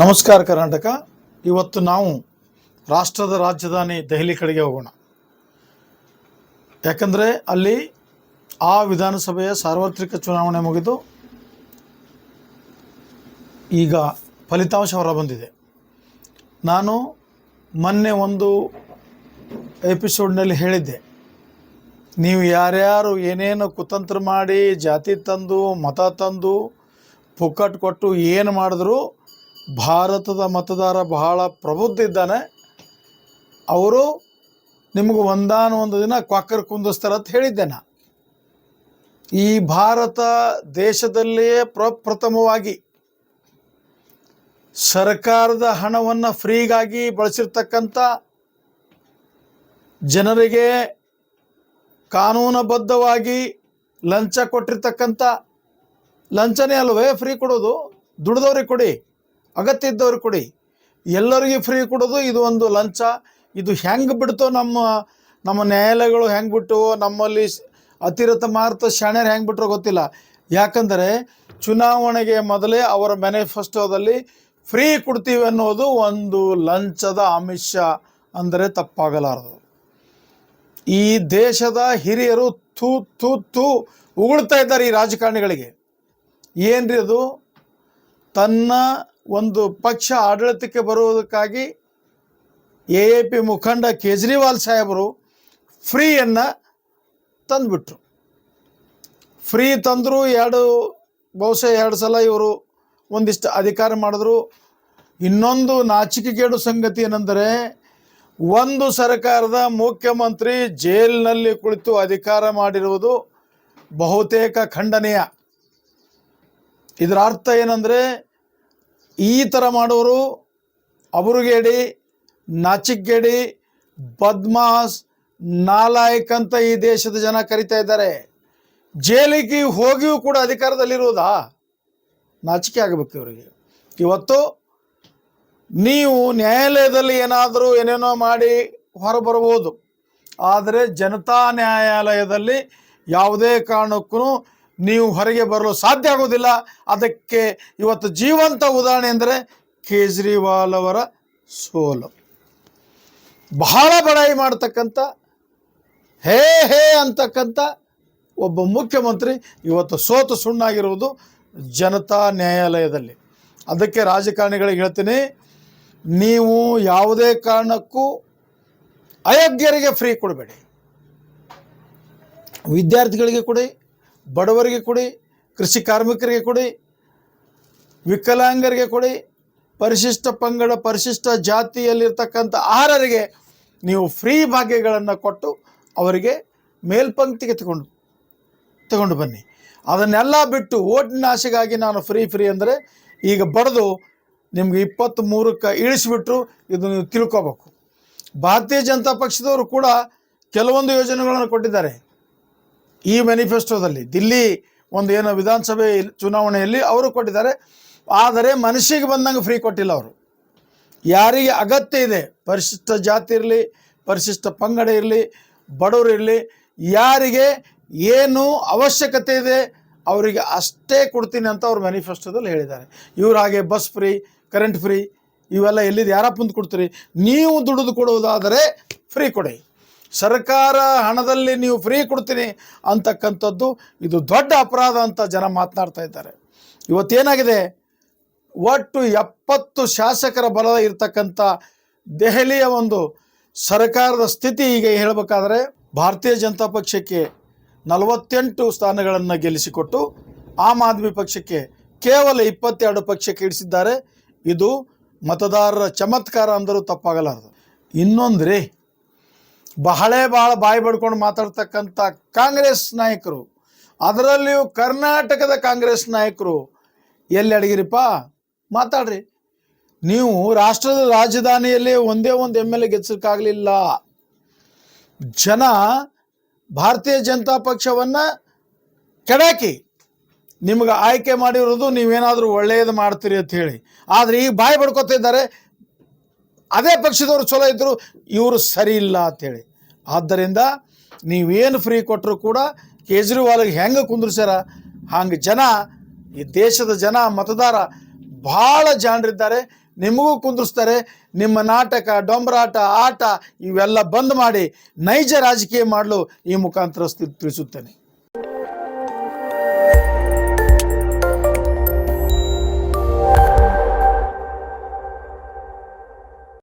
ನಮಸ್ಕಾರ ಕರ್ನಾಟಕ. ಇವತ್ತು ನಾವು ರಾಷ್ಟ್ರದ ರಾಜಧಾನಿ ದೆಹಲಿ ಕಡೆಗೆ ಹೋಗೋಣ. ಯಾಕಂದರೆ ಅಲ್ಲಿ ಆ ವಿಧಾನಸಭೆಯ ಸಾರ್ವತ್ರಿಕ ಚುನಾವಣೆ ಮುಗಿದು ಈಗ ಫಲಿತಾಂಶ ಹೊರಬಂದಿದೆ. ನಾನು ಮೊನ್ನೆ ಒಂದು ಎಪಿಸೋಡ್ನಲ್ಲಿ ಹೇಳಿದ್ದೆ. ನೀವು ಯಾರ್ಯಾರು ಏನೇನು ಕುತಂತ್ರ ಮಾಡಿ ಜಾತಿ ತಂದು, ಮತ ತಂದು, ಪುಕ್ಕಟ್ ಕೊಟ್ಟು ಏನು ಮಾಡಿದ್ರು ಭಾರತದ ಮತದಾರ ಬಹಳ ಪ್ರಬುದ್ಧ ಇದ್ದಾನೆ. ಅವರು ನಿಮಗೆ ಒಂದಾನು ಒಂದು ದಿನ ಕ್ವಾಕರ್ ಕುಂದಿಸ್ತಾರೆ ಅಂತ ಹೇಳಿದ್ದೆ ಈ ಭಾರತ ದೇಶದಲ್ಲಿಯೇ ಪ್ರಪ್ರಥಮವಾಗಿ ಸರ್ಕಾರದ ಹಣವನ್ನು ಫ್ರೀಗಾಗಿ ಬಳಸಿರ್ತಕ್ಕಂಥ ಜನರಿಗೆ ಕಾನೂನುಬದ್ಧವಾಗಿ ಲಂಚ ಕೊಟ್ಟಿರ್ತಕ್ಕಂಥ, ಲಂಚನೇ ಅಲ್ವೇ, ಫ್ರೀ ಕೊಡೋದು, ದುಡ್ದವ್ರಿಗೆ ಕೊಡಿ. ಅಗತ್ಯ ಇದ್ದವ್ರು ಕೊಡಿ. ಎಲ್ಲರಿಗೂ ಫ್ರೀ ಕೊಡೋದು ಇದು ಒಂದು ಲಂಚ. ಇದು ಹೆಂಗೆ ಬಿಡ್ತೋ ನಮ್ಮ ನಮ್ಮ ನ್ಯಾಯಾಲಯಗಳು ಹೆಂಗೆ ಬಿಟ್ಟು ನಮ್ಮಲ್ಲಿ ಅತಿರಥ ಮಾರುತ ಶಾಣ್ಯರು ಹೆಂಗೆ ಬಿಟ್ಟರೋ ಗೊತ್ತಿಲ್ಲ. ಯಾಕಂದರೆ ಚುನಾವಣೆಗೆ ಮೊದಲೇ ಅವರ ಮ್ಯಾನಿಫೆಸ್ಟೋದಲ್ಲಿ ಫ್ರೀ ಕೊಡ್ತೀವಿ ಅನ್ನೋದು ಒಂದು ಲಂಚದ ಆಮಿಷ ಅಂದರೆ ತಪ್ಪಾಗಲಾರದು. ಈ ದೇಶದ ಹಿರಿಯರು ಥೂ ಥೂ ಥೂ ಉಗುಳ್ತಾ ಇದ್ದಾರೆ ಈ ರಾಜಕಾರಣಿಗಳಿಗೆ. ಏನ್ರಿ ಅದು? ತನ್ನ ಒಂದು ಪಕ್ಷ ಆಡಳಿತಕ್ಕೆ ಬರುವುದಕ್ಕಾಗಿ ಎ ಎ ಪಿ ಮುಖಂಡ ಕೇಜ್ರಿವಾಲ್ ಸಾಹೇಬರು ಫ್ರೀಯನ್ನು ತಂದುಬಿಟ್ರು. ಫ್ರೀ ತಂದರು ಎರಡು, ಬಹುಶಃ ಎರಡು ಸಲ ಇವರು ಒಂದಿಷ್ಟು ಅಧಿಕಾರ ಮಾಡಿದ್ರು. ಇನ್ನೊಂದು ನಾಚಿಕೆಗೇಡು ಸಂಗತಿ ಏನೆಂದರೆ, ಒಂದು ಸರ್ಕಾರದ ಮುಖ್ಯಮಂತ್ರಿ ಜೈಲಿನಲ್ಲಿ ಕುಳಿತು ಅಧಿಕಾರ ಮಾಡಿರುವುದು ಬಹುತೇಕ ಖಂಡನೀಯ. ಇದರ ಅರ್ಥ ಏನಂದರೆ ಈ ಥರ ಮಾಡೋರು ಅಬುರುಗೇಡಿ, ನಾಚಿಕ್ಗೇಡಿ, ಬದ್ಮಾಸ್, ನಾಲಾಯಕ್ ಅಂತ ಈ ದೇಶದ ಜನ ಕರಿತಾ ಇದ್ದಾರೆ. ಜೈಲಿಗೆ ಹೋಗಿಯೂ ಕೂಡ ಅಧಿಕಾರದಲ್ಲಿರುವುದಾ? ನಾಚಿಕೆ ಆಗಬೇಕು ಇವರಿಗೆ. ಇವತ್ತು ನೀವು ನ್ಯಾಯಾಲಯದಲ್ಲಿ ಏನಾದರೂ ಏನೇನೋ ಮಾಡಿ ಹೊರಬರಬಹುದು. ಆದರೆ ಜನತಾ ನ್ಯಾಯಾಲಯದಲ್ಲಿ ಯಾವುದೇ ಕಾರಣಕ್ಕೂ ನೀವು ಹೊರಗೆ ಬರಲು ಸಾಧ್ಯ ಆಗೋದಿಲ್ಲ ಅದಕ್ಕೆ ಇವತ್ತು ಜೀವಂತ ಉದಾಹರಣೆ ಅಂದರೆ ಕೇಜ್ರಿವಾಲ್ ಅವರ ಸೋಲು. ಬಹಳ ಬಡಾಯಿ ಮಾಡ್ತಕ್ಕಂಥ, ಹೇ ಹೇ ಅಂತಕ್ಕಂಥ ಒಬ್ಬ ಮುಖ್ಯಮಂತ್ರಿ ಇವತ್ತು ಸೋತು ಸುಣ್ಣಾಗಿರುವುದು ಜನತಾ ನ್ಯಾಯಾಲಯದಲ್ಲಿ. ಅದಕ್ಕೆ ರಾಜಕಾರಣಿಗಳಿಗೆ ಹೇಳ್ತೀನಿ, ನೀವು ಯಾವುದೇ ಕಾರಣಕ್ಕೂ ಅಯೋಗ್ಯರಿಗೆ ಫ್ರೀ ಕೊಡಬೇಡಿ. ವಿದ್ಯಾರ್ಥಿಗಳಿಗೆ ಕೊಡಿ ಬಡವರಿಗೆ ಕೊಡಿ, ಕೃಷಿ ಕಾರ್ಮಿಕರಿಗೆ ಕೊಡಿ, ವಿಕಲಾಂಗರಿಗೆ ಕೊಡಿ, ಪರಿಶಿಷ್ಟ ಪಂಗಡ, ಪರಿಶಿಷ್ಟ ಜಾತಿಯಲ್ಲಿರ್ತಕ್ಕಂಥ ಆಹಾರರಿಗೆ ನೀವು ಫ್ರೀ ಭಾಗ್ಯಗಳನ್ನು ಕೊಟ್ಟು ಅವರಿಗೆ ಮೇಲ್ಪಂಕ್ತಿಗೆ ತಗೊಂಡು ತಗೊಂಡು ಬನ್ನಿ. ಅದನ್ನೆಲ್ಲ ಬಿಟ್ಟು ಓಟಿನ ಆಸೆಗಾಗಿ ನಾನು ಫ್ರೀ ಫ್ರೀ ಅಂದರೆ ಈಗ ಬಡ್ದು ನಿಮ್ಗೆ ಇಪ್ಪತ್ತ್ ಮೂರಕ್ಕೆ ಇಳಿಸಿಬಿಟ್ರು, ಇದು ನೀವು ತಿಳ್ಕೊಬೇಕು. ಭಾರತೀಯ ಜನತಾ ಪಕ್ಷದವರು ಕೂಡ ಕೆಲವೊಂದು ಯೋಜನೆಗಳನ್ನು ಕೊಟ್ಟಿದ್ದಾರೆ. ಈ ಮ್ಯಾನಿಫೆಸ್ಟೋದಲ್ಲಿ ದಿಲ್ಲಿ ಒಂದು ಏನೋ ವಿಧಾನಸಭೆ ಚುನಾವಣೆಯಲ್ಲಿ ಅವರು ಕೊಟ್ಟಿದ್ದಾರೆ. ಆದರೆ ಮನಸ್ಸಿಗೆ ಬಂದಂಗೆ ಫ್ರೀ ಕೊಟ್ಟಿಲ್ಲ ಅವರು. ಯಾರಿಗೆ ಅಗತ್ಯ ಇದೆ, ಪರಿಶಿಷ್ಟ ಜಾತಿ ಇರಲಿ, ಪರಿಶಿಷ್ಟ ಪಂಗಡ ಇರಲಿ, ಬಡವರು ಇರಲಿ, ಯಾರಿಗೆ ಏನು ಅವಶ್ಯಕತೆ ಇದೆ ಅವರಿಗೆ ಅಷ್ಟೇ ಕೊಡ್ತೀನಿ ಅಂತ ಅವ್ರು ಮ್ಯಾನಿಫೆಸ್ಟೋದಲ್ಲಿ ಹೇಳಿದ್ದಾರೆ. ಇವ್ರು ಹಾಗೆ ಬಸ್ ಫ್ರೀ ಕರೆಂಟ್ ಫ್ರೀ ಇವೆಲ್ಲ ಎಲ್ಲಿದೆ, ಯಾರಪ್ಪ ಕೊಡ್ತೀರಿ? ನೀವು ದುಡಿದು ಕೊಡುವುದಾದರೆ ಫ್ರೀ ಕೊಡಿ. ಸರ್ಕಾರ ಹಣದಲ್ಲಿ ನೀವು ಫ್ರೀ ಕೊಡ್ತೀನಿ ಅಂತಕ್ಕಂಥದ್ದು ಇದು ದೊಡ್ಡ ಅಪರಾಧ ಅಂತ ಜನ ಮಾತನಾಡ್ತಾ ಇದ್ದಾರೆ. ಇವತ್ತೇನಾಗಿದೆ? ಒಟ್ಟು ಎಪ್ಪತ್ತು ಶಾಸಕರ ಬಲ ಇರತಕ್ಕಂಥ ದೆಹಲಿಯ ಒಂದು ಸರ್ಕಾರದ ಸ್ಥಿತಿ ಈಗ ಹೇಳಬೇಕಾದ್ರೆ ಭಾರತೀಯ ಜನತಾ ಪಕ್ಷಕ್ಕೆ ನಲವತ್ತೆಂಟು ಸ್ಥಾನಗಳನ್ನು ಗೆಲ್ಲಿಸಿಕೊಟ್ಟು ಆಮ್ ಆದ್ಮಿ ಪಕ್ಷಕ್ಕೆ ಕೇವಲ ಇಪ್ಪತ್ತೆರಡು ಪಕ್ಷಕ್ಕೆ ಇಡಿಸಿದ್ದಾರೆ ಇದು ಮತದಾರರ ಚಮತ್ಕಾರ ಅಂದರೂ ತಪ್ಪಾಗಲಾರದು. ಇನ್ನೊಂದ್ರಿ ಬಹಳೇ ಬಹಳ ಬಾಯಿ ಬಡ್ಕೊಂಡು ಮಾತಾಡ್ತಕ್ಕಂಥ ಕಾಂಗ್ರೆಸ್ ನಾಯಕರು, ಅದರಲ್ಲಿಯೂ ಕರ್ನಾಟಕದ ಕಾಂಗ್ರೆಸ್ ನಾಯಕರು, ಎಲ್ಲಿ ಅಡಗಿರಿಪ್ಪ? ಮಾತಾಡ್ರಿ. ನೀವು ರಾಷ್ಟ್ರದ ರಾಜಧಾನಿಯಲ್ಲಿ ಒಂದೇ ಒಂದು ಎಂ ಎಲ್ ಎ ಜನ ಭಾರತೀಯ ಜನತಾ ಪಕ್ಷವನ್ನು ಕೆಡಾಕಿ ನಿಮ್ಗೆ ಆಯ್ಕೆ ಮಾಡಿರೋದು ನೀವೇನಾದರೂ ಒಳ್ಳೆಯದು ಮಾಡ್ತೀರಿ ಅಂತ ಹೇಳಿ. ಆದರೆ ಈಗ ಬಾಯಿ ಬಡ್ಕೊತಾ ಇದ್ದಾರೆ ಅದೇ ಪಕ್ಷದವರು ಚಲೋ ಇದ್ದರು ಇವರು ಸರಿ ಇಲ್ಲ ಅಂತೇಳಿ. ಆದ್ದರಿಂದ ನೀವೇನು ಫ್ರೀ ಕೊಟ್ಟರು ಕೂಡ ಕೇಜ್ರಿವಾಲ್ಗೆ ಹೆಂಗೆ ಕುಂದ್ರಿಸ್ಯಾರ? ಹಂಗೆ ಜನ, ಈ ದೇಶದ ಜನ, ಮತದಾರ ಭಾಳ ಜಾಣರಿದ್ದಾರೆ ನಿಮಗೂ ಕುಂದಿಸ್ತಾರೆ ನಿಮ್ಮ ನಾಟಕ, ಡೊಂಬರಾಟ, ಆಟ ಇವೆಲ್ಲ ಬಂದ್ ಮಾಡಿ ನೈಜ ರಾಜಕೀಯ ಮಾಡಲು ಈ ಮುಖಾಂತರ ಸ್ತಿ- ತಿಳಿಸುತ್ತೇನೆ.